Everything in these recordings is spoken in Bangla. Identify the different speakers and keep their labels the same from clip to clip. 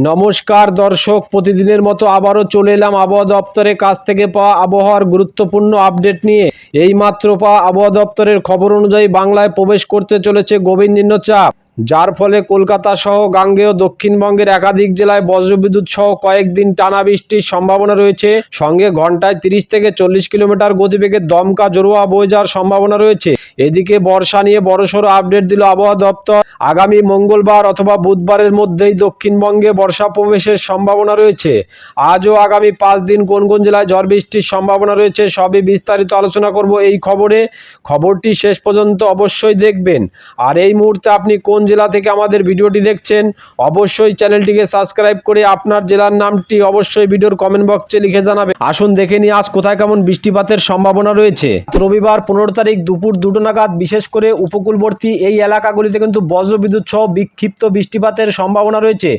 Speaker 1: নমস্কার দর্শক, প্রতিদিনের মতো আবারও চলে এলাম আবহাওয়া দপ্তরের কাছ থেকে পাওয়া আবহাওয়ার গুরুত্বপূর্ণ আপডেট নিয়ে। এই মাত্র পাওয়া আবহাওয়া দপ্তরের খবর অনুযায়ী বাংলায় প্রবেশ করতে চলেছে গোবিন্দিন্ন নিম্নচাপ। যার ফলে কলকাতা সহ গাঙ্গেয় দক্ষিণবঙ্গের একাধিক জেলায় বজ্রবিদ্যুৎ সহ কয়েকদিন টানা বৃষ্টির সম্ভাবনা রয়েছে। সঙ্গে ঘন্টায় তিরিশ থেকে চল্লিশ কিলোমিটার গতিবেগে দমকা জোরোয়া বয়ে যাওয়ার সম্ভাবনা রয়েছে। এদিকে বর্ষা নিয়ে বড়সড় আপডেট দিল আবহাওয়া দপ্তর। আগামী মঙ্গলবার অথবা বুধবারের মধ্যেই দক্ষিণবঙ্গে বর্ষা প্রবেশের সম্ভাবনা রয়েছে। আজও আগামী পাঁচ দিন কোন কোন জেলায় ঝড় বৃষ্টির সম্ভাবনা রয়েছে সবই বিস্তারিত আলোচনা করব এই খবরে। খবরটি শেষ পর্যন্ত অবশ্যই দেখবেন। আর এই মুহূর্তে আপনি কোন জেলা থেকে আমাদের ভিডিওটি দেখছেন, অবশ্যই চ্যানেলটিকে সাবস্ক্রাইব করে আপনার জেলার নামটি অবশ্যই ভিডিওর কমেন্ট বক্সে লিখে জানাবেন। আসুন দেখে নিই আজ কোথায় কেমন বৃষ্টিপাতের সম্ভাবনা রয়েছে। রবিবার পনেরো তারিখ দুপুর দুটো নাগাদ, বিশেষ করে উপকূলবর্তী এই এলাকাগুলিতে কিন্তু বজ্রবিদ্যুৎ সহ বিক্ষিপ্ত বৃষ্টিপাতের সম্ভাবনা রয়েছে।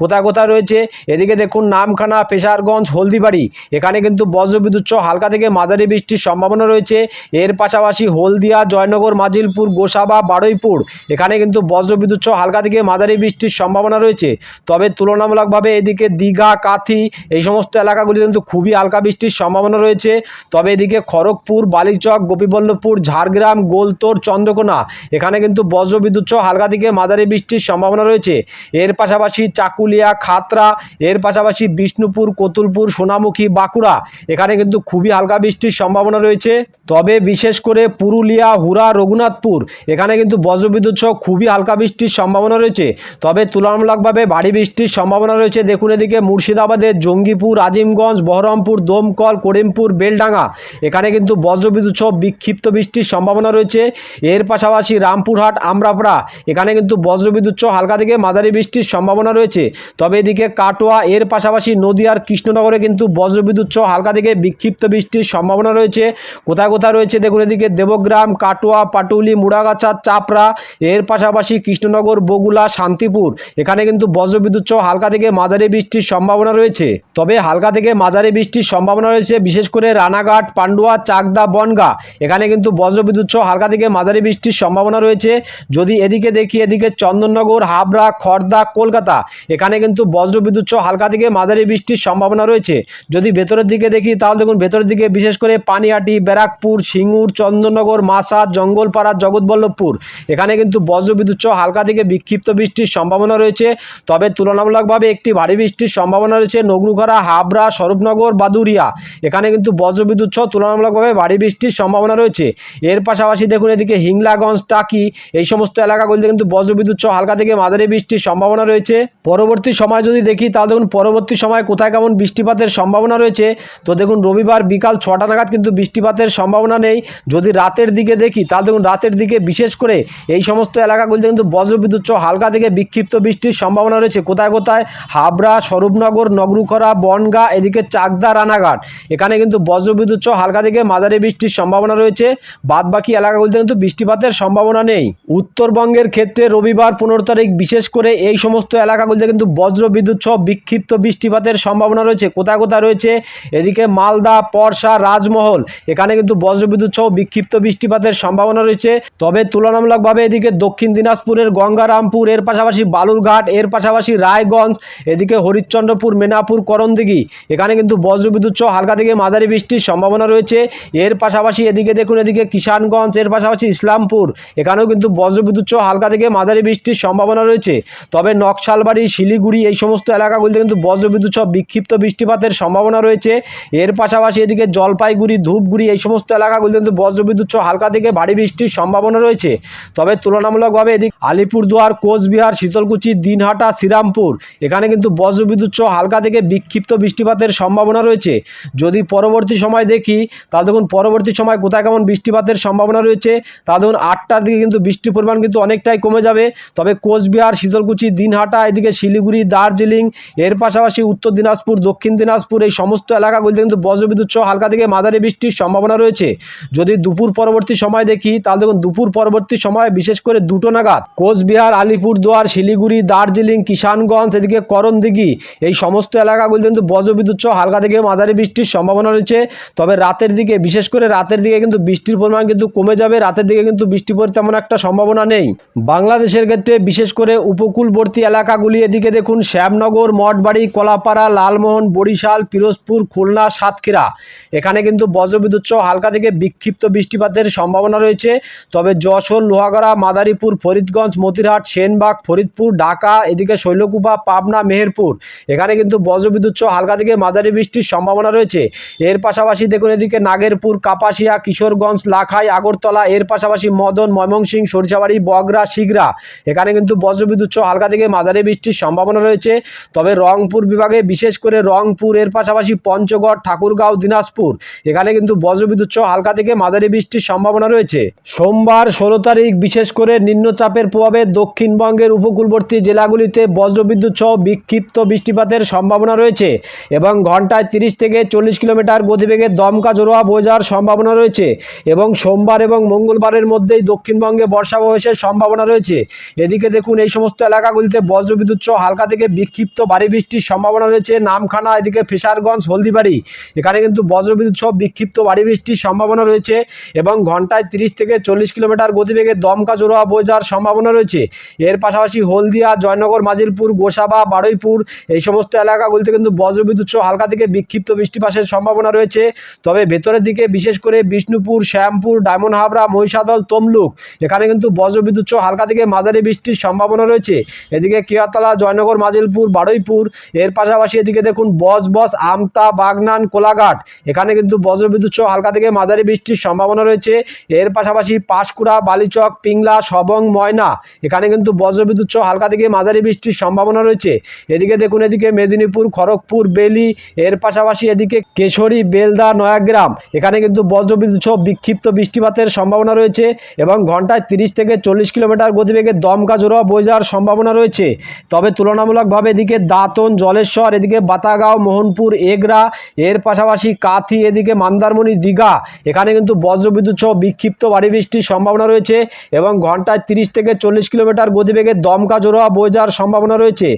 Speaker 1: কোথায় কোথায় রয়েছে? এদিকে দেখুন, নামখানা, পেশারগঞ্জ, হলদিবাড়ি, এখানে কিন্তু বজ্রবিদ্যুৎ সহ হালকা থেকে মাঝারি বৃষ্টির সম্ভাবনা রয়েছে। এর পাশাপাশি হলদিয়া, জয়নগর, মাজিলপুর, গোসাবা, বারুইপুর, এখানে কিন্তু বজ্রবিদ্যুৎ সহ হালকা থেকে মাঝারি বৃষ্টির সম্ভাবনা রয়েছে। তবে তুলনামূলকভাবে এদিকে দীঘা, কাথি এই সমস্ত এলাকাগুলি কিন্তু খুবই হালকা বৃষ্টির সম্ভাবনা রয়েছে। তবে এদিকে খড়গপুর, বালিচক, গোপীবল্লভপুর, ঝাড়গ্রাম, গোলতোর, চন্দ্রকোনা এখানে কিন্তু বজ্রবিদ্যুৎ সহ হালকা থেকে মাঝারি বৃষ্টির সম্ভাবনা রয়েছে। এর পাশাপাশি চাকুলিয়া, খাতরা, এর পাশাপাশি বিষ্ণুপুর, কতুলপুর, সোনামুখী, বাঁকুড়া এখানে কিন্তু খুবই হালকা বৃষ্টির সম্ভাবনা রয়েছে। তবে বিশেষ করে পুরুলিয়া হুরা রঘুনাথপুর এখানে কিন্তু বজ্রবিদ্যুৎ সহ খুবই হালকা বৃষ্টির সম্ভাবনা রয়েছে। তবে তুলনামূলকভাবে ভারী বৃষ্টির সম্ভাবনা রয়েছে। দেখুন এদিকে মুর্শিদাবাদের জঙ্গিপুর, আজিমগঞ্জ, বহরমপুর, দমকল, করিমপুর, বেলডাঙ্গা। এখানে কিন্তু বজ্রবিদ্যুৎ সহ বিক্ষিপ্ত বৃষ্টির সম্ভাবনা রয়েছে। এর পাশাপাশি রামপুরহাট, আমরাপাড়া, এখানে কিন্তু বজ্রবিদ্যুৎ সহ হালকা থেকে মাঝারি বৃষ্টির সম্ভাবনা রয়েছে। তবে এদিকে কাটোয়া, এর পাশাপাশি নদীয়ার কৃষ্ণনগরে কিন্তু বজ্রবিদ্যুৎ সহ হালকা থেকে বিক্ষিপ্ত বৃষ্টির সম্ভাবনা রয়েছে। কোথায় কোথায় রয়েছে? দেখুন এদিকে দেবগ্রাম, কাটোয়া, পাটুলি, মুড়াগাছা, চাপড়া। এর পাশাপাশি কৃষ্ণনগর বগুলা শান্তিপুর। এখানে কিন্তু বজ্রবিদ্যুৎ সহ হালকা থেকে মাঝারি বৃষ্টির সম্ভাবনা রয়েছে। তবে হালকা থেকে মাঝারি বৃষ্টির সম্ভাবনা রয়েছে, বিশেষ করে রানাঘাট, পান্ডুয়া, চাকদা, বনগা। এখানে কিন্তু বজ্রবিদ্যুৎ সহ হালকা থেকে মাঝারি বৃষ্টির সম্ভাবনা রয়েছে। যদি এদিকে দেখি, এদিকে চন্দননগর, হাবড়া খড়দা কলকাতা, এখানে কিন্তু বজ্রবিদ্যুৎ সহ হালকা থেকে মাঝারি বৃষ্টির সম্ভাবনা রয়েছে। যদি ভেতরের দিকে দেখি, তাহলে দেখুন ভেতরের দিকে বিশেষ করে পানিহাটি, ব্যারাকপুর, সিঙ্গুর, চন্দননগর মাসাদ জঙ্গলপাড়া, জগৎবল্লভপুর। এখানে কিন্তু বজ্রবিদ্যুৎ সহ হালকা থেকে বিক্ষিপ্ত বৃষ্টির সম্ভাবনা রয়েছে। তবে তুলনামূলকভাবে একটি ভারী বৃষ্টির সম্ভাবনা রয়েছে নগরুঘরা হাবড়া, স্বরূপনগর বাদুরিয়া এখানে কিন্তু বজ্রবিদ্যুৎ সহ তুলনামূলকভাবে ভারী বৃষ্টির সম্ভাবনা রয়েছে। এর পাশাপাশি দেখুন এদিকে হিংলাগঞ্জ, টাকি এই সমস্ত এলাকাগুলিতে কিন্তু বজ্রবিদ্যুৎ সহ হালকা থেকে মাঝারি বৃষ্টির সম্ভাবনা রয়েছে। পরবর্তী সময় যদি দেখি, তাহলে দেখুন পরবর্তী সময় কোথায় কেমন বৃষ্টিপাতের সম্ভাবনা রয়েছে। তো দেখুন রবিবার বিকাল ছটা নাগাদ কিন্তু বৃষ্টিপাতের সম্ভাবনা নেই। যদি রাতের দিকে দেখি, তাহলে দেখুন রাতের দিকে বিশেষ করে এই সমস্ত এলাকাগুলিতে কিন্তু বজ্রবিদ্যুৎ সহ হালকা থেকে বিক্ষিপ্ত বৃষ্টির সম্ভাবনা রয়েছে। কোথায় কোথায়? হাবড়া, স্বরূপনগর, নগরুখরা, বনগা, এদিকে চাকদা, রানাঘাট। এখানে কিন্তু বজ্রবিদ্যুৎ সহ হালকা থেকে মাঝারি বৃষ্টির সম্ভাবনা রয়েছে। বাদ বাকি এলাকাগুলিতে কিন্তু বৃষ্টিপাতের সম্ভাবনা নেই। উত্তরবঙ্গের ক্ষেত্রে রবিবার পনেরো তারিখ, বিশেষ করে এই সমস্ত এলাকাগুলিতে কিন্তু বজ্র বিদ্যুৎ সহ বিক্ষিপ্ত বৃষ্টিপাতের সম্ভাবনা রয়েছে। কোথায় কোথায় রয়েছে? এদিকে মালদা পরশা রাজমহল, এখানে কিন্তু বজ্রবিদ্যুৎ সহ বিক্ষিপ্ত বৃষ্টিপাতের সম্ভাবনা রয়েছে। তবে তুলনামূলকভাবে এদিকে দক্ষিণ দিনাজপুরের গঙ্গারামপুর, এর পাশাপাশি বালুরঘাট, এর পাশাপাশি রায়গঞ্জ, এদিকে হরিশ্চন্দ্রপুর মেনাপুর করণদিঘি। এখানে কিন্তু বজ্রবিদ্যুৎ সহ হালকা থেকে মাঝারি বৃষ্টির সম্ভাবনা রয়েছে। এর পাশাপাশি এদিকে দেখুন, এদিকে কিষানগঞ্জ, এর পাশাপাশি ইসলামপুর। এখানেও কিন্তু বজ্রবিদ্যুৎ সহ হালকা থেকে মাঝারি বৃষ্টির সম্ভাবনা রয়েছে। তবে নকশালবাড়ি, শিলিগুড়ি এই সমস্ত এলাকাগুলিতে কিন্তু বজ্রবিদ্যুৎ সহ বিক্ষিপ্ত বৃষ্টিপাতের সম্ভাবনা রয়েছে। এর পাশাপাশি এদিকে জলপাইগুড়ি, ধূপগুড়ি এই সমস্ত এলাকাগুলিতে কিন্তু বজ্রবিদ্যুৎ সহ হালকা থেকে ভারী বৃষ্টির সম্ভাবনা রয়েছে। তবে তুলনামূলকভাবে এদিকে আলিপুরদুয়ার, কোচবিহার, শীতলকুচি, দিনহাটা, শ্রীরামপুর। এখানে কিন্তু বজ্রবিদ্যুৎ সহ হালকা থেকে বিক্ষিপ্ত বৃষ্টিপাতের সম্ভাবনা রয়েছে। যদি পরবর্তী সময় দেখি, তাহলে দেখুন পরবর্তী সময় কোথায় কেমন বৃষ্টিপাতের সম্ভাবনা রয়েছে। তা দেখুন আটটার দিকে কিন্তু বৃষ্টির পরিমাণ কিন্তু অনেকটাই কমে যাবে। তবে কোচবিহার, শীতলকুচি, দিনহাটা, এদিকে শিলিগুড়ি, দার্জিলিং, এর পাশাপাশি উত্তর দিনাজপুর, দক্ষিণ দিনাজপুর, এই সমস্ত এলাকাগুলিতে কিন্তু বজ্রবিদ্যুৎ সহ হালকা থেকে মাঝারি বৃষ্টির সম্ভাবনা রয়েছে। যদি দুপুর পরবর্তী সময় দেখি, তাহলে দেখুন দুপুর পরবর্তী সময় বিশেষ করে দুটো নাগাদ কোচবিহার, আলিপুরদুয়ার, শিলিগুড়ি, দার্জিলিং, কিষানগঞ্জ, এদিকে করণদিঘি, এই সমস্ত এলাকাগুলি কিন্তু বজ্রবিদ্যুৎ সহ হালকা থেকে মাঝারি বৃষ্টির সম্ভাবনা রয়েছে। তবে রাতের দিকে, বিশেষ করে রাতের দিকে কিন্তু বৃষ্টির পরিমাণ কিন্তু কমে যাবে। রাতের দিকে কিন্তু বৃষ্টি পড়তে তেমন একটা সম্ভাবনা নেই। বাংলাদেশের ক্ষেত্রে, বিশেষ করে উপকূলবর্তী এলাকাগুলি, এদিকে দেখুন শ্যামনগর, মঠবাড়ি, কলাপাড়া, লালমোহন, বরিশাল, পিরোজপুর, খুলনা, সাতক্ষীরা। এখানে কিন্তু বজ্রবিদ্যুৎ সহ হালকা থেকে বিক্ষিপ্ত বৃষ্টিপাতের সম্ভাবনা রয়েছে। তবে যশোর, লোহাগড়া, মাদারীপুর, ফরিদগঞ্জ মতিরহাট, সেনবাগ, ফরিদপুর, ঢাকা, এদিকে শৈলকুপা, পাবনা, মেহেরপুর। এখানে কিন্তু বজ্রবিদ্যুৎ সহ হালকা থেকে মাঝারি বৃষ্টির সম্ভাবনা রয়েছে। এর পাশাপাশি দেখুন এদিকে নাগেরপুর, কাপাসিয়া, কিশোরগঞ্জ, লাখাই, আগরতলা, এর পাশাপাশি মদন, ময়মনসিংহ, সরিষাবাড়ি বগরা শিগরা। এখানে কিন্তু বজ্রবিদ্যুৎ সহ হালকা থেকে মাঝারি বৃষ্টির সম্ভাবনা রয়েছে। তবে রংপুর বিভাগে, বিশেষ করে রংপুর, এর পাশাপাশি পঞ্চগড়, ঠাকুরগাঁও, দিনাজপুর, এখানে কিন্তু বজ্রবিদ্যুৎ সহ হালকা থেকে মাঝারি বৃষ্টির সম্ভাবনা রয়েছে। সোমবার ষোলো তারিখ, বিশেষ করে নিম্নচাপের প্রভাবে দক্ষিণবঙ্গের উপকূলবর্তী জেলাগুলিতে বজ্রবিদ্যুৎ সহ বিক্ষিপ্ত বৃষ্টিপাতের সম্ভাবনা রয়েছে এবং ঘন্টায় তিরিশ থেকে চল্লিশ কিলোমিটার গতিবেগে দমকা জোরোয়া যাওয়ার সম্ভাবনা রয়েছে এবং সোমবার এবং মঙ্গলবারের মধ্যেই দক্ষিণবঙ্গে বর্ষা প্রবেশের সম্ভাবনা রয়েছে। এদিকে দেখুন, এই সমস্ত এলাকাগুলিতে বজ্রবিদ্যুৎ সহ হালকা থেকে বিক্ষিপ্ত ভারী বৃষ্টির সম্ভাবনা রয়েছে। নামখানা, এদিকে ফিশারগঞ্জ হলদিবাড়ি, এখানে কিন্তু বজ্রবিদ্যুৎ সহ বিক্ষিপ্ত ভারী বৃষ্টির সম্ভাবনা রয়েছে এবং ঘন্টায় তিরিশ থেকে চল্লিশ কিলোমিটার গতিবেগে দমকা জোরোয়া বয়ে যাওয়ার সম্ভাবনা রয়েছে। এর পাশাপাশি হলদিয়া, জয়নগর, মাজিলপুর, গোসাবা, বারুইপুর এই সমস্ত এলাকাগুলিতে কিন্তু বজ্রবিদ্যুৎ সহ হালকা থেকে বিক্ষিপ্ত বৃষ্টিপাতের সম্ভাবনা রয়েছে। তবে ভেতরের দিকে বিশেষ করে বিষ্ণুপুর, শ্যামপুর, ডায়মন্ড হাবড়া, মহিষাদল, তমলুক এখানে কিন্তু বজ্রবিদ্যুৎ সহ হালকা থেকে মাঝারি বৃষ্টির সম্ভাবনা রয়েছে। এদিকে কিয়াতলা জয়নগর, মাজিলপুর, বারুইপুর এর পাশাপাশি এদিকে দেখুন বস বস, আমতা, বাগনান, কোলাঘাট এখানে কিন্তু বজ্রবিদ্যুৎ সহ হালকা থেকে মাঝারি বৃষ্টির সম্ভাবনা রয়েছে। এর পাশাপাশি পাঁশকুড়া, বালিচক, পিংলা, সবং, ময়না এখানে কিন্তু বজ্রবিদ্যুৎ সহ হালকা থেকে মাঝারি বৃষ্টির সম্ভাবনা রয়েছে। এদিকে দেখুন, এদিকে মেদিনীপুর, খড়গপুর, বেলি, এর পাশাপাশি এদিকে কেশরী, বেলদা, নয়াগ্রাম। এখানে কিন্তু বজ্রবিদ্যুৎ সহ বিক্ষিপ্ত বৃষ্টিপাতের সম্ভাবনা রয়েছে এবং ঘন্টায় তিরিশ থেকে চল্লিশ কিলোমিটার গতিবেগে দমকা জোড়া বয়ে যাওয়ার সম্ভাবনা রয়েছে। তবে তুলনামূলকভাবে এদিকে দাঁতন, জলেশ্বর, এদিকে বাতাগাঁও, মোহনপুর, এগরা, এর পাশাপাশি কাথি, এদিকে মান্দারমণি, দীঘা। এখানে কিন্তু বজ্রবিদ্যুৎ সহ বিক্ষিপ্ত ভারী বৃষ্টির সম্ভাবনা রয়েছে এবং ঘন্টায় তিরিশ থেকে চল্লিশ কিলোমিটার গতিবেগে দমকা জোড়া বয়ে যাওয়ার সম্ভাবনা রয়েছে।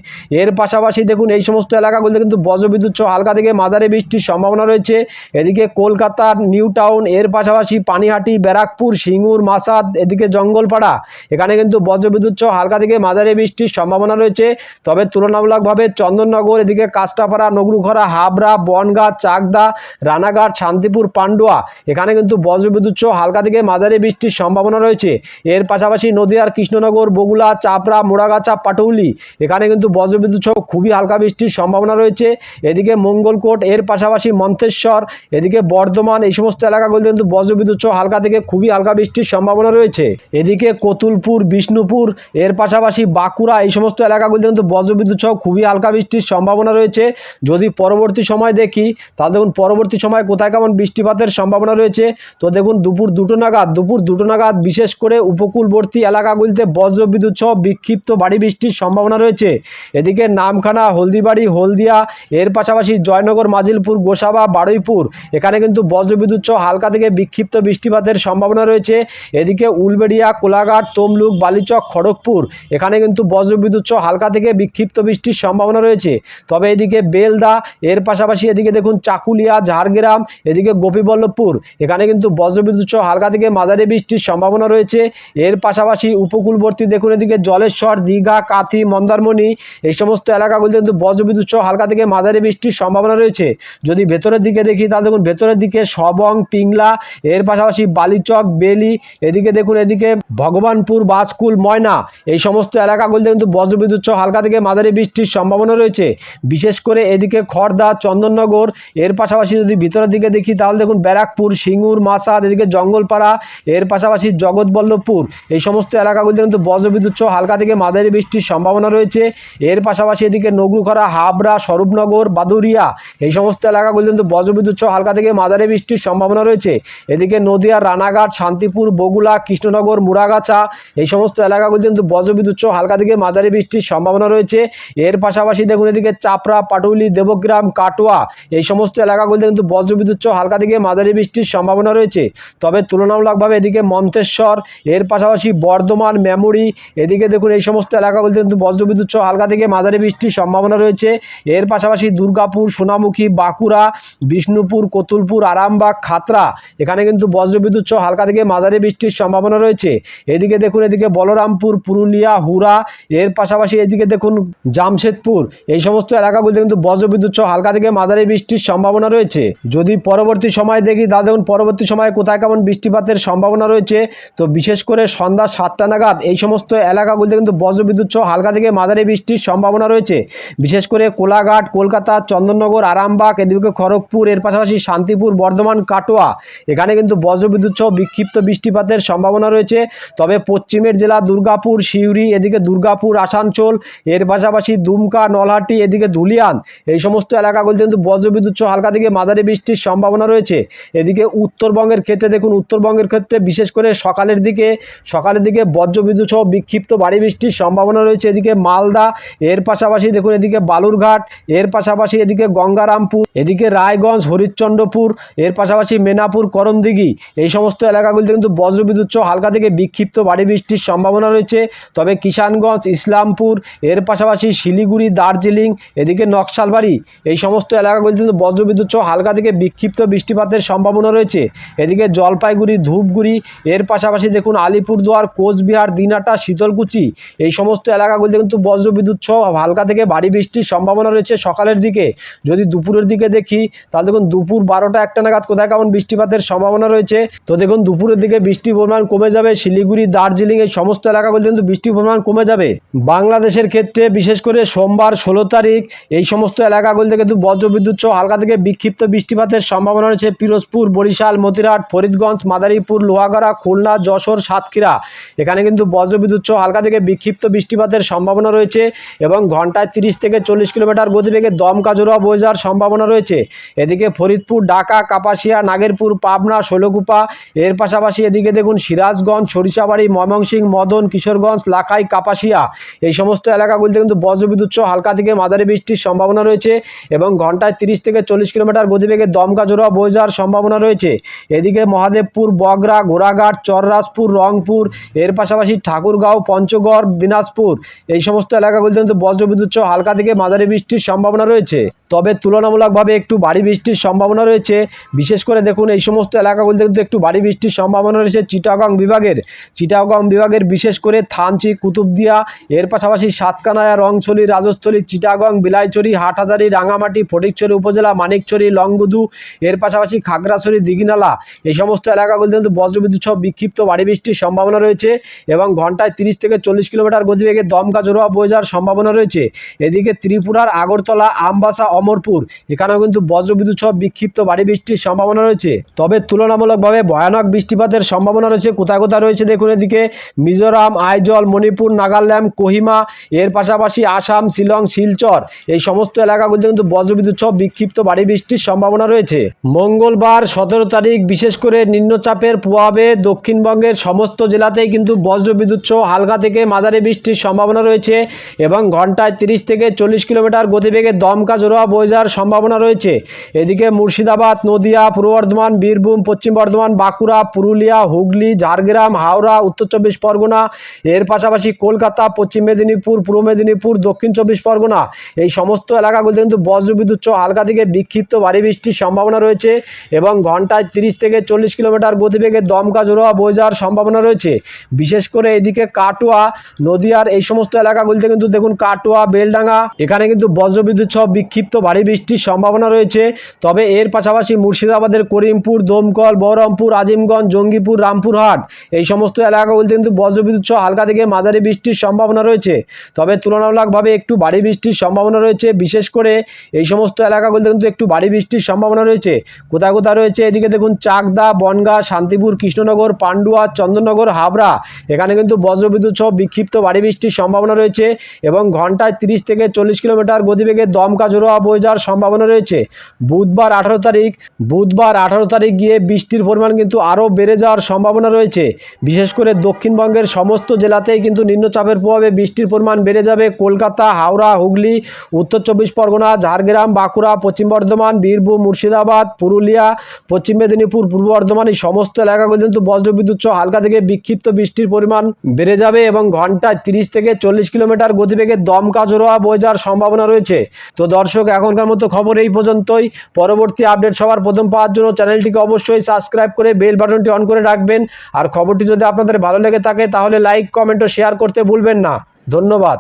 Speaker 1: এর পাশাপাশি দেখুন, এই সমস্ত এলাকাগুলিতে কিন্তু বজ্রবিদ্যুৎ সহ হালকা থেকে মাঝারি বৃষ্টির সম্ভাবনা রয়েছে। এদিকে কলকাতার নিউ টাউন, এর পাশাপাশি পানিহাটি, ব্যারাকপুর, সিঙ্গুর, মাসাদ, এদিকে জঙ্গলপাড়া, এখানে কিন্তু বজ্রবিদ্যুৎ সহ হালকা থেকে মাঝারি বৃষ্টির সম্ভাবনা রয়েছে। তবে তুলনামূলকভাবে চন্দননগর, এদিকে কাস্টাপাড়া নগরুখরা, হাবড়া, বনগাঁ, চাকদা, রানাঘাট, শান্তিপুর, পান্ডুয়া, এখানে কিন্তু বজ্রবিদ্যুৎ সহ হালকা থেকে মাঝারি বৃষ্টির সম্ভাবনা রয়েছে। এর পাশাপাশি নদীয়ার কৃষ্ণনগর বগুলা চাপড়া, মোড়াগাছা, পাটৌলি। এখানে কিন্তু বজ্রবিদ্যুৎ সহ খুবই হালকা বৃষ্টির সম্ভাবনা রয়েছে। এদিকে মঙ্গলকোট, এর পাশাপাশি মন্তেশ্বর, এদিকে বর্ধমান, এই সমস্ত এলাকাগুলিতে কিন্তু বজ্রবিদ্যুৎ সহ হালকা থেকে খুবই হালকা বৃষ্টির সম্ভাবনা রয়েছে। এদিকে কতুলপুর, বিষ্ণুপুর, এর পাশাপাশি বাঁকুড়া, এই সমস্ত এলাকাগুলিতে কিন্তু বজ্রবিদ্যুৎ সহ খুবই হালকা বৃষ্টির সম্ভাবনা রয়েছে। যদি পরবর্তী সময় দেখি, তাহলে দেখুন পরবর্তী সময় কোথায় কেমন বৃষ্টিপাতের সম্ভাবনা রয়েছে। তো দেখুন দুপুর দুটো নাগাদ, দুপুর দুটো নাগাদ বিশেষ করে উপকূলবর্তী এলাকাগুলিতে বজ্রবিদ্যুৎ সহ বিক্ষিপ্ত ভারী বৃষ্টির সম্ভাবনা রয়েছে। এদিকে নামখানা, হলদিবাড়ি, হলদিয়া, এর পাশাপাশি জয়নগর, মাজিলপুর, গোসাবা, বারুইপুর, এখানে কিন্তু বজ্রবিদ্যুৎ সহ হালকা থেকে বিক্ষিপ্ত বৃষ্টিপাতের সম্ভাবনা রয়েছে। এদিকে উলবেড়িয়া, কোলাঘাট, তমলুক, বালিচক, খড়গপুর, এখানে কিন্তু বজ্রবিদ্যুৎ সহ হালকা থেকে বিক্ষিপ্ত বৃষ্টির সম্ভাবনা রয়েছে। তবে এদিকে বেলদা, এর পাশাপাশি এদিকে দেখুন চাকুলিয়া, ঝাড়গ্রাম, এদিকে গোপীবল্লভপুর, এখানে কিন্তু বজ্রবিদ্যুৎ সহ হালকা থেকে মাঝারি বৃষ্টির সম্ভাবনা রয়েছে। এর পাশাপাশি উপকূলবর্তী দেখুন এদিকে জলেশ্বর, দীঘা, কাথি, মন্দারমণি, এই সমস্ত এলাকাগুলিতে কিন্তু বজ্রবিদ্যুৎ সহ হালকা থেকে মাঝারি বৃষ্টির সম্ভাবনা রয়েছে। যদি ভেতরের দিকে দেখি তাহলে দেখুন ভেতরের দিকে সবং, পিংলা, এর পাশাপাশি বালিচক, বেলি, এদিকে দেখুন এদিকে ভগবানপুর বাসকুল ময়না, এই সমস্ত এলাকাগুলিতে কিন্তু বজ্রবিদ্যুৎ সহ হালকা থেকে মাঝারি বৃষ্টির সম্ভাবনা রয়েছে। বিশেষ করে এদিকে খড়দা চন্দননগর, এর পাশাপাশি যদি ভিতরের দিকে দেখি তাহলে দেখুন ব্যারাকপুর, সিঙ্গুর মাসাদ এদিকে জঙ্গলপাড়া, এর পাশাপাশি জগৎবল্লভপুর, এই সমস্ত এলাকাগুলিতে কিন্তু বজ্রবিদ্যুৎ সহ হালকা থেকে মাঝারি বৃষ্টির সম্ভাবনা রয়েছে। এর পাশাপাশি এদিকে নগরুখরা, হাবড়া, স্বরূপনগর বাদুরিয়া এই সমস্ত এলাকাগুলি কিন্তু বজ্রবিদ্যুৎ সহ হালকা থেকে মাঝারি বৃষ্টির সম্ভাবনা রয়েছে। এদিকে নদিয়া, রানাঘাট, শান্তিপুর বগুলা কৃষ্ণনগর, মুড়াগাছা এই সমস্ত এলাকাগুলি কিন্তু বজ্রবিদ্যুৎ সহ হালকা থেকে মাঝারি বৃষ্টির সম্ভাবনা রয়েছে। এর পাশাপাশি দেখুন এদিকে চাপড়া, পাটুলি, দেবগ্রাম, কাটোয়া এই সমস্ত এলাকাগুলিতে কিন্তু বজ্রবিদ্যুৎ সহ হালকা থেকে মাঝারি বৃষ্টির সম্ভাবনা রয়েছে। তবে তুলনামূলকভাবে এদিকে মন্তেশ্বর, এর পাশাপাশি বর্ধমান মেমোরি এদিকে দেখুন এই সমস্ত এলাকাগুলিতে কিন্তু বজ্রবিদ্যুৎ সহ হালকা থেকে মাঝারি বৃষ্টির সম্ভাবনা রয়েছে। এর পাশাপাশি দুর্গাপুর, সোনামুখী, বাঁকুড়া, বিষ্ণুপুর, কতুলপুর, আরামবাগ খাতরা এখানে কিন্তু বজ্রবিদ্যুৎ সহ হালকা থেকে মাঝারি বৃষ্টির সম্ভাবনা রয়েছে। এদিকে দেখুন, এদিকে বলরামপুর, পুরুলিয়া হুরা এর পাশাপাশি এদিকে দেখুন জামশেদপুর, এই সমস্ত এলাকাগুলিতে কিন্তু বজ্রবিদ্যুৎ সহ হালকা থেকে মাঝারি বৃষ্টির সম্ভাবনা রয়েছে। যদি পরবর্তী সময় দেখি, তাহলে দেখুন, পরবর্তী সময়ে কোথায় কেমন বৃষ্টিপাতের সম্ভাবনা রয়েছে। তো বিশেষ করে সন্ধ্যা সাতটা নাগাদ এই সমস্ত এলাকাগুলিতে কিন্তু বজ্রবিদ্যুৎ সহ হালকা থেকে মাঝারি বৃষ্টির সম্ভাবনা রয়েছে। বিশেষ করে কোলাঘাট, কলকাতা, চন্দননগর, আরামবাগ, এদিকে খড়গপুর, এর পাশাপাশি শান্তিপুর, বর্ধমান, কাটোয়া। এখানে কিন্তু বজ্রবিদ্যুৎ সহ বিক্ষিপ্ত বৃষ্টিপাতের সম্ভাবনা রয়েছে। তবে পশ্চিমের জেলা দুর্গাপুর, সিউড়ি, এদিকে দুর্গাপুর, আসানসোল, এর পাশাপাশি দুমকা, নলহাটি, এদিকে ধুলিয়ান। এই সমস্ত এলাকাগুলিতে কিন্তু বজ্রবিদ্যুৎ সহ হালকা থেকে মাঝারি বৃষ্টির সম্ভাবনা রয়েছে। এদিকে উত্তরবঙ্গের ক্ষেত্রে দেখুন, উত্তরবঙ্গের ক্ষেত্রে বিশেষ করে সকালের দিকে সকালের দিকে বজ্রবিদ্যুৎ সহ বিক্ষিপ্ত ভারী বৃষ্টির সম্ভাবনা রয়েছে এদিকে মালদা, এর পাশাপাশি দেখুন এদিকে বালুরঘাট, এর পাশাপাশি এদিকে গঙ্গারামপুর, এদিকে রায়গঞ্জ, হরিশ্চন্দ্রপুর, এর পাশাপাশি মেনাপুর করমদিঘি এই সমস্ত এলাকাগুলিতে কিন্তু বজ্রবিদ্যুৎ সহ হালকা থেকে বিক্ষিপ্ত ভারী বৃষ্টির সম্ভাবনা রয়েছে। তবে কিষানগঞ্জ, ইসলামপুর, এর পাশাপাশি শিলিগুড়ি, দার্জিলিং, এদিকে নকশালবাড়ি, এই সমস্ত এলাকাগুলিতে কিন্তু বজ্রবিদ্যুৎ সহ হালকা থেকে বিক্ষিপ্ত বৃষ্টিপাতের সম্ভাবনা রয়েছে। এদিকে জলপাইগুড়ি, ধূপগুড়ি, এর পাশাপাশি দেখুন আলিপুরদুয়ার, কোচবিহার দিনাটা শীতলকুচি। এই সমস্ত এলাকাগুলিতে কিন্তু বজ্রবিদ্যুৎ সহ হালকা থেকে ভারী বৃষ্টির সম্ভাবনা রয়েছে সকালের দিকে। যদি দুপুরের দিকে দেখি, তাহলে দেখুন দুপুর বারোটা একটা নাগাদ কোথায় কেমন বৃষ্টিপাতের সম্ভাবনা রয়েছে। তো দেখুন দুপুরের দিকে বৃষ্টির পরিমাণ কমে যাবে। শিলিগুড়ি, দার্জিলিং এই সমস্ত এলাকাগুলিতে কিন্তু বৃষ্টির পরিমাণ কমে যাবে। বাংলাদেশের ক্ষেত্রে বিশেষ করে সোমবার ষোলো তারিখ এই সমস্ত এলাকাগুলিতে কিন্তু বজ্রবিদ্যুৎ সহ হালকা থেকে বিক্ষিপ্ত বৃষ্টিপাতের সম্ভাবনা রয়েছে। পিরোজপুর, বরিশাল, মতিরাট, ফরিদগঞ্জ, মাদারীপুর, লোহাগড়া, খুলনা, যশোর, সাতক্ষীরা। এখানে কিন্তু বজ্রবিদ্যুৎ সহ হালকা থেকে বিক্ষিপ্ত বৃষ্টিপাতের সম্ভাবনা রয়েছে এবং ঘন্টায় তিরিশ থেকে চল্লিশ কিলোমিটার গতিবেগে দমকা জোড়া বয়ে যাওয়ার সম্ভাবনা রয়েছে। এদিকে ফরিদপুর, ঢাকা, কাপাসিয়া, নাগেরপুর, পাবনা শৈলকুপা এর পাশাপাশি এদিকে দেখুন সিরাজগঞ্জ, সরিষাবাড়ি, ময়মনসিংহ, মদন, কিশোরগঞ্জ, লাখাই, কাপাসিয়া এই সমস্ত এলাকাগুলিতে কিন্তু বজ্রবিদ্যুৎ সহ হালকা থেকে মাঝারি বৃষ্টির সম্ভাবনা রয়েছে এবং ঘন্টায় তিরিশ থেকে চল্লিশ কিলোমিটার গতিবেগে দমকা জোড়া বয়ে যাওয়ার সম্ভাবনা রয়েছে। এদিকে মহাদেবপুর, বগরা, ঘোড়াঘাট, চররাজপুর, রংপুর, এর পাশাপাশি ঠাকুরগাঁও, পঞ্চগড়, দিনাজপুর, এই সমস্ত এলাকাগুলিতে কিন্তু বজ্রবিদ্যুৎ সহ হালকা থেকে মাঝারি বৃষ্টির সম্ভাবনা রয়েছে। তবে তুলনামূলকভাবে একটু ভারী বৃষ্টির সম্ভাবনা রয়েছে। বিশেষ করে দেখুন, এই সমস্ত এলাকাগুলিতে কিন্তু একটু ভারী বৃষ্টির সম্ভাবনা রয়েছে চিটাগং বিভাগের। চিটাগং বিভাগের বিশেষ করে থানচি, কুতুবদিয়া, এর পাশাপাশি সাতকানায়া, রংছলি, রাজস্থলী, চিটাগং বিলাইচড়ি হাটহাজারি, রাঙামাটি, ফটিকছড়ি উপজেলা, মানিকছড়ি, লংগুদু, এর পাশাপাশি খাগড়াছড়ি, দিঘিনালা। এই সমস্ত এলাকাগুলিতে কিন্তু বজ্রবিদ্যুৎ সহ বিক্ষিপ্ত ভারী বৃষ্টির সম্ভাবনা রয়েছে। এবং ঘন্টায় তিরিশ থেকে চল্লিশ কিলোমিটার গতিবেগে দমকা জোড়া বয়ে যাওয়ার সম্ভাবনা রয়েছে। এদিকে ত্রিপুরার আগরতলা, আমবাসা, অমরপুর, এখানেও কিন্তু বজ্রবিদ্যুৎ সহ বিক্ষিপ্ত ভারী বৃষ্টির সম্ভাবনা রয়েছে। তবে তুলনামূলকভাবে ভয়ানক বৃষ্টিপাতের সম্ভাবনা রয়েছে, কোথায় কোথায় রয়েছে দেখুন এদিকে। মিজোরাম, আইজল, মণিপুর, নাগাল্যান্ড, কোহিমা, এর পাশাপাশি আসাম, শিলং, শিলচর, এই সমস্ত এলাকাগুলিতে কিন্তু বজ্রবিদ্যুৎ সহ বিক্ষিপ্ত ভারী বৃষ্টির সম্ভাবনা রয়েছে। মঙ্গলবার সতেরো তারিখ, বিশেষ করে নিম্নচাপের প্রভাবে দক্ষিণবঙ্গের সমস্ত জেলাতেই কিন্তু বজ্রবিদ্যুৎ সহ হালকা থেকে মাঝারি বৃষ্টির সম্ভাবনা রয়েছে এবং ঘন্টায় তিরিশ থেকে চল্লিশ কিলোমিটার গতিবেগে দমকা জোড়া বয়ে সম্ভাবনা রয়েছে। এদিকে মুর্শিদাবাদ, নদিয়া, পূর্ব বর্ধমান, বীরভূম, পশ্চিম বর্ধমান, বাঁকুড়া, পুরুলিয়া, হুগলি, ঝাড়গ্রাম, হাওড়া, উত্তর চব্বিশ পরগনা, এর পাশাপাশি কলকাতা, পশ্চিম মেদিনীপুর, পূর্ব মেদিনীপুর, দক্ষিণ চব্বিশ পরগনা, এই সমস্ত এলাকাগুলিতে কিন্তু বজ্রবিদ্যুৎ সহ হালকা থেকে বিক্ষিপ্ত ভারী বৃষ্টির সম্ভাবনা রয়েছে এবং ঘন্টায় তিরিশ থেকে চল্লিশ কিলোমিটার গতিবেগে দমকা জোড়া বয়ে যাওয়ার সম্ভাবনা রয়েছে। বিশেষ করে এদিকে কাটোয়া, নদিয়ার এই সমস্ত এলাকাগুলিতে কিন্তু দেখুন কাটোয়া, বেলডাঙ্গা, এখানে কিন্তু বজ্রবিদ্যুৎ সহ বিক্ষিপ্ত ভারী বৃষ্টির সম্ভাবনা রয়েছে। তবে এর পাশাপাশি মুর্শিদাবাদের করিমপুর, দমকল, বহরমপুর, আজিমগঞ্জ, জঙ্গিপুর, রামপুরহাট এই সমস্ত এলাকাগুলিতে কিন্তু বজ্রবিদ্যুৎ সহ হালকা থেকে মাঝারি বৃষ্টির সম্ভাবনা রয়েছে। তবে তুলনামূলকভাবে একটু ভারী বৃষ্টির সম্ভাবনা রয়েছে। বিশেষ করে এই সমস্ত এলাকাগুলিতে কিন্তু একটু ভারী বৃষ্টির সম্ভাবনা রয়েছে। কোথায় কোথায় রয়েছে? এদিকে দেখুন চাকদা, বনগা, শান্তিপুর, কৃষ্ণনগর, পান্ডুয়া, চন্দননগর, হাবড়া। এখানে কিন্তু বজ্রবিদ্যুৎ সহ বিক্ষিপ্ত ভারী বৃষ্টির সম্ভাবনা রয়েছে এবং ঘন্টায় তিরিশ থেকে চল্লিশ কিলোমিটার গতিবেগে দমকা জোড়া বয়ে যাওয়ার সম্ভাবনা রয়েছে। বুধবার আঠারো তারিখ, বুধবার আঠারো তারিখ গিয়ে বৃষ্টির পরিমাণ কিন্তু আরও বেড়ে যাওয়ার সম্ভাবনা রয়েছে। বিশেষ করে দক্ষিণবঙ্গের সমস্ত জেলাতেই কিন্তু নিম্নচাপের প্রভাবে বৃষ্টির পরিমাণ বেড়ে যাবে। কলকাতা, হাওড়া, হুগলি, উত্তর চব্বিশ পরগনা, ঝাড়গ্রাম, বাঁকুড়া, পশ্চিম বর্ধমান, বীরভূম, মুর্শিদাবাদ, পুরুলিয়া, পশ্চিম মেদিনীপুর, পূর্ব বর্ধমান এই সমস্ত এলাকাগুলো কিন্তু বজ্রবিদ্যুৎ সহ হালকা থেকে বিক্ষিপ্ত বৃষ্টির পরিমাণ পরিমাণ বেড়ে যাবে এবং ঘন্টায় তিরিশ থেকে চল্লিশ কিলোমিটার গতিবেগে দমকা জোরোয়া বয়ে যাওয়ার সম্ভাবনা রয়েছে। তো দর্শক, এখনকার মতো খবর এই পর্যন্তই। পরবর্তী আপডেট সবার প্রথম পাওয়ার জন্য চ্যানেলটিকে অবশ্যই সাবস্ক্রাইব করে বেল বাটনটি অন করে রাখবেন। আর খবরটি যদি আপনাদের ভালো লেগে থাকে, তাহলে লাইক, কমেন্ট ও শেয়ার করতে ভুলবেন না। ধন্যবাদ।